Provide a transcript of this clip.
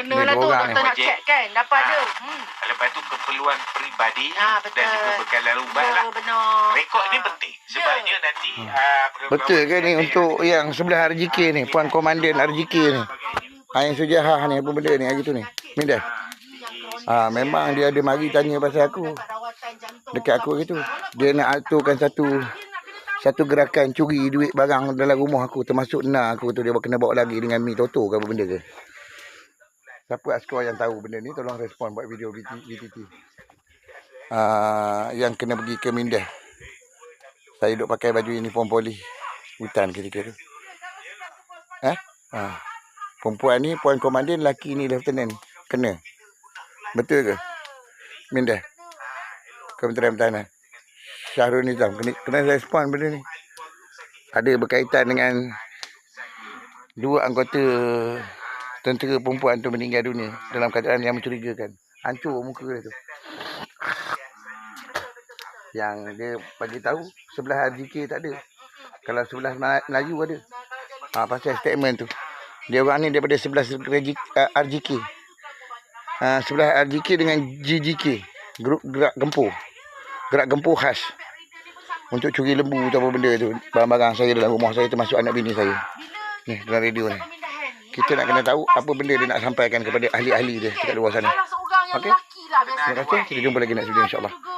kena lah tu. orang Doktor nak check kan. Dapat dia. Hmm. Lepas tu keperluan peribadi betul. dan juga bekalan ubat Ya, lah. benar. Rekod ni Ah. penting. Sebabnya nanti... Hmm. program- Betul ke ni untuk yang sebelah RJK ni, Puan Komandan RJK ni. Ain Sujahah ni apa benda ni hari tu ni. Minda. Ah memang dia ada mari tanya pasal aku. Dekat aku gitu. Dia nak aturkan satu satu gerakan curi duit barang dalam rumah aku termasuk na aku tu dia kena bawa lagi dengan mi toto ke apa benda ke. Siapa askar yang tahu benda ni tolong respon buat video VT, VTT. Ah yang kena pergi ke Mindah. Saya duk pakai baju uniform poli hutan ketika tu. Eh? Ah. Perempuan ni puan komandan, lelaki ni lieutenant. Kena. Betul ke? Mindah. Kementerian Pertahanan. Syahrul Nizam. Kena, kena respon benda ni. Ada berkaitan dengan dua anggota tentera perempuan tu meninggal dunia dalam keadaan yang mencurigakan. Hancur muka dia tu. Yang dia bagi tahu sebelah RJK tak ada. Kalau sebelah Mela- Melayu ada. Ha, pasal statement tu. Dia orang ni daripada sebelah RJK. Ha, sebelah RJK dengan GGK. Grup gerak gempur. Gerak gempur khas. Untuk curi lembu tu apa benda tu. Barang-barang saya dalam rumah saya termasuk anak bini saya. Ni dalam radio ni. Kita nak kena tahu apa benda dia nak sampaikan kepada ahli-ahli dia dekat luar sana. Okey. lah. Terima kasih. Kita jumpa lagi next video insyaAllah.